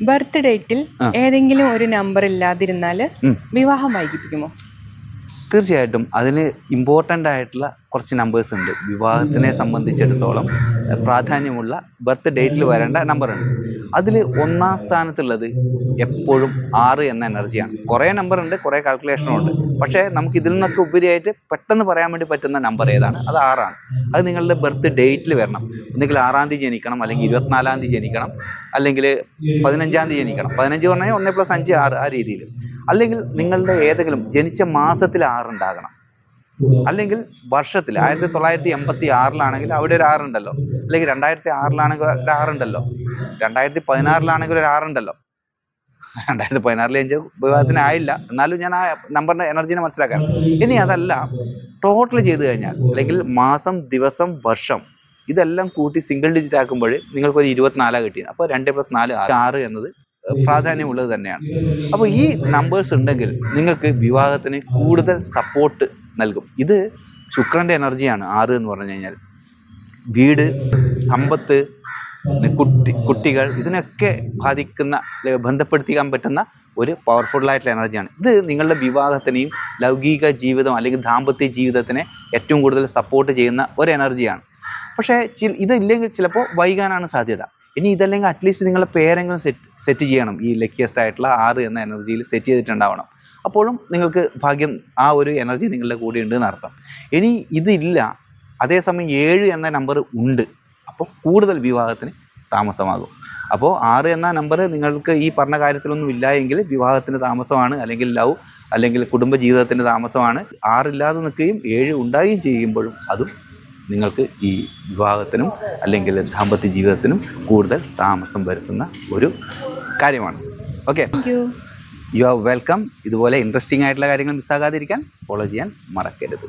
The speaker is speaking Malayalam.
ബർത്ത് ഡേറ്റിൽ ഏതെങ്കിലും ഒരു നമ്പർ ഇല്ലാതിരുന്നാൽ വിവാഹം വൈകിപ്പിക്കുമോ? തീർച്ചയായിട്ടും അതിന് ഇമ്പോർട്ടന്റ് ആയിട്ടുള്ള കുറച്ച് നമ്പേഴ്സ് ഉണ്ട്. വിവാഹത്തിനെ സംബന്ധിച്ചിടത്തോളം പ്രാധാന്യമുള്ള ബർത്ത് ഡേറ്റിൽ വരേണ്ട നമ്പറുണ്ട് അതിൽ ഒന്നാം സ്ഥാനത്തുള്ളത് എപ്പോഴും ആറ് എന്ന എനർജിയാണ് കുറേ നമ്പറുണ്ട് കുറേ കാൽക്കുലേഷനും ഉണ്ട്. പക്ഷേ നമുക്ക് ഇതിൽ നിന്നൊക്കെ ഉപരിയായിട്ട് പെട്ടെന്ന് പറയാൻ വേണ്ടി പറ്റുന്ന നമ്പർ ഏതാണ്? അത് ആറാണ്. അത് നിങ്ങളുടെ ബർത്ത് ഡേറ്റിൽ വരണം. ഒന്നുകിൽ ആറാം തീയതി ജനിക്കണം അല്ലെങ്കിൽ ഇരുപത്തിനാലാം തീയതി ജനിക്കണം അല്ലെങ്കിൽ പതിനഞ്ചാം തീയതി ജനിക്കണം. പതിനഞ്ച് പറഞ്ഞാൽ ഒന്ന് പ്ലസ് അഞ്ച് ആറ് ആ രീതിയിൽ അല്ലെങ്കിൽ നിങ്ങളുടെ ഏതെങ്കിലും ജനിച്ച മാസത്തിൽ ആറുണ്ടാകണം അല്ലെങ്കിൽ വർഷത്തിൽ ആയിരത്തി തൊള്ളായിരത്തി എൺപത്തി ആറിലാണെങ്കിൽ അവിടെ ഒരു ആറുണ്ടല്ലോ അല്ലെങ്കിൽ രണ്ടായിരത്തി ആറിലാണെങ്കിൽ ഒരു ആറുണ്ടല്ലോ രണ്ടായിരത്തി പതിനാറിലാണെങ്കിൽ ഒരു ആറുണ്ടല്ലോ രണ്ടായിരത്തി പതിനാറിൽ എനിക്ക് വിവാഹത്തിന് ആയില്ല. എന്നാലും ഞാൻ ആ നമ്പറിന്റെ എനർജിനെ മനസ്സിലാക്കാൻ ഇനി അതല്ല ടോട്ടൽ ചെയ്ത് കഴിഞ്ഞാൽ അല്ലെങ്കിൽ മാസം ദിവസം വർഷം ഇതെല്ലാം കൂട്ടി സിംഗിൾ ഡിജിറ്റ് ആക്കുമ്പോൾ നിങ്ങൾക്കൊരു ഇരുപത്തിനാലാണ് കിട്ടിയത്. അപ്പോൾ രണ്ട് പ്ലസ് നാല്. ആറ് എന്നത് പ്രാധാന്യമുള്ളത് തന്നെയാണ്. അപ്പോൾ ഈ നമ്പേഴ്സ് ഉണ്ടെങ്കിൽ നിങ്ങൾക്ക് വിവാഹത്തിന് കൂടുതൽ സപ്പോർട്ട് നൽകും. ഇത് ശുക്രന്റെ എനർജിയാണ് ആറ് എന്ന് പറഞ്ഞു കഴിഞ്ഞാൽ. വീട് സമ്പത്ത് കുട്ടി കുട്ടികൾ ഇതിനൊക്കെ ബാധിക്കുന്ന ബന്ധപ്പെടുത്തിക്കാൻ പറ്റുന്ന ഒരു പവർഫുൾ ആയിട്ടുള്ള എനർജിയാണ് ഇത് നിങ്ങളുടെ വിവാഹത്തിനെയും ലൗകിക ജീവിതം അല്ലെങ്കിൽ ദാമ്പത്യ ജീവിതത്തിനെ ഏറ്റവും കൂടുതൽ സപ്പോർട്ട് ചെയ്യുന്ന ഒരു എനർജിയാണ് പക്ഷേ ഇതില്ലെങ്കിൽ ചിലപ്പോൾ വൈകാനാണ് സാധ്യത. ഇനി ഇതല്ലെങ്കിൽ അറ്റ്ലീസ്റ്റ് നിങ്ങളുടെ പേരെങ്കിലും സെറ്റ് സെറ്റ് ചെയ്യണം. ഈ ലക്കിയസ്റ്റ് ആയിട്ടുള്ള ആറ് എന്ന എനർജിയിൽ സെറ്റ് ചെയ്തിട്ടുണ്ടാവണം. അപ്പോഴും നിങ്ങൾക്ക് ഭാഗ്യം ആ ഒരു എനർജി നിങ്ങളുടെ കൂടെ ഉണ്ട് എന്നർത്ഥം ഇനി ഇതില്ല. അതേസമയം ഏഴ് എന്ന നമ്പർ ഉണ്ട്. അപ്പോൾ കൂടുതൽ വിവാഹത്തിന് താമസമാകും. അപ്പോൾ ആറ് എന്ന നമ്പർ നിങ്ങൾക്ക് ഈ പറഞ്ഞ കാര്യത്തിലൊന്നും ഇല്ല എങ്കിൽ വിവാഹത്തിന് താമസമാണ്. അല്ലെങ്കിൽ ലവ് അല്ലെങ്കിൽ കുടുംബജീവിതത്തിന്റെ താമസമാണ്. ആറില്ലാതെ നിൽക്കുകയും ഏഴ് ഉണ്ടാകുകയും ചെയ്യുമ്പോഴും അതും നിങ്ങൾക്ക് ഈ വിവാഹത്തിനും അല്ലെങ്കിൽ ദാമ്പത്യ ജീവിതത്തിനും കൂടുതൽ താമസം വരുത്തുന്ന ഒരു കാര്യമാണ്. ഓക്കെ യു ആർ വെൽക്കം ഇതുപോലെ ഇൻട്രസ്റ്റിംഗ് ആയിട്ടുള്ള കാര്യങ്ങൾ മിസ്സാകാതിരിക്കാൻ ഫോളോ ചെയ്യാൻ മറക്കരുത്.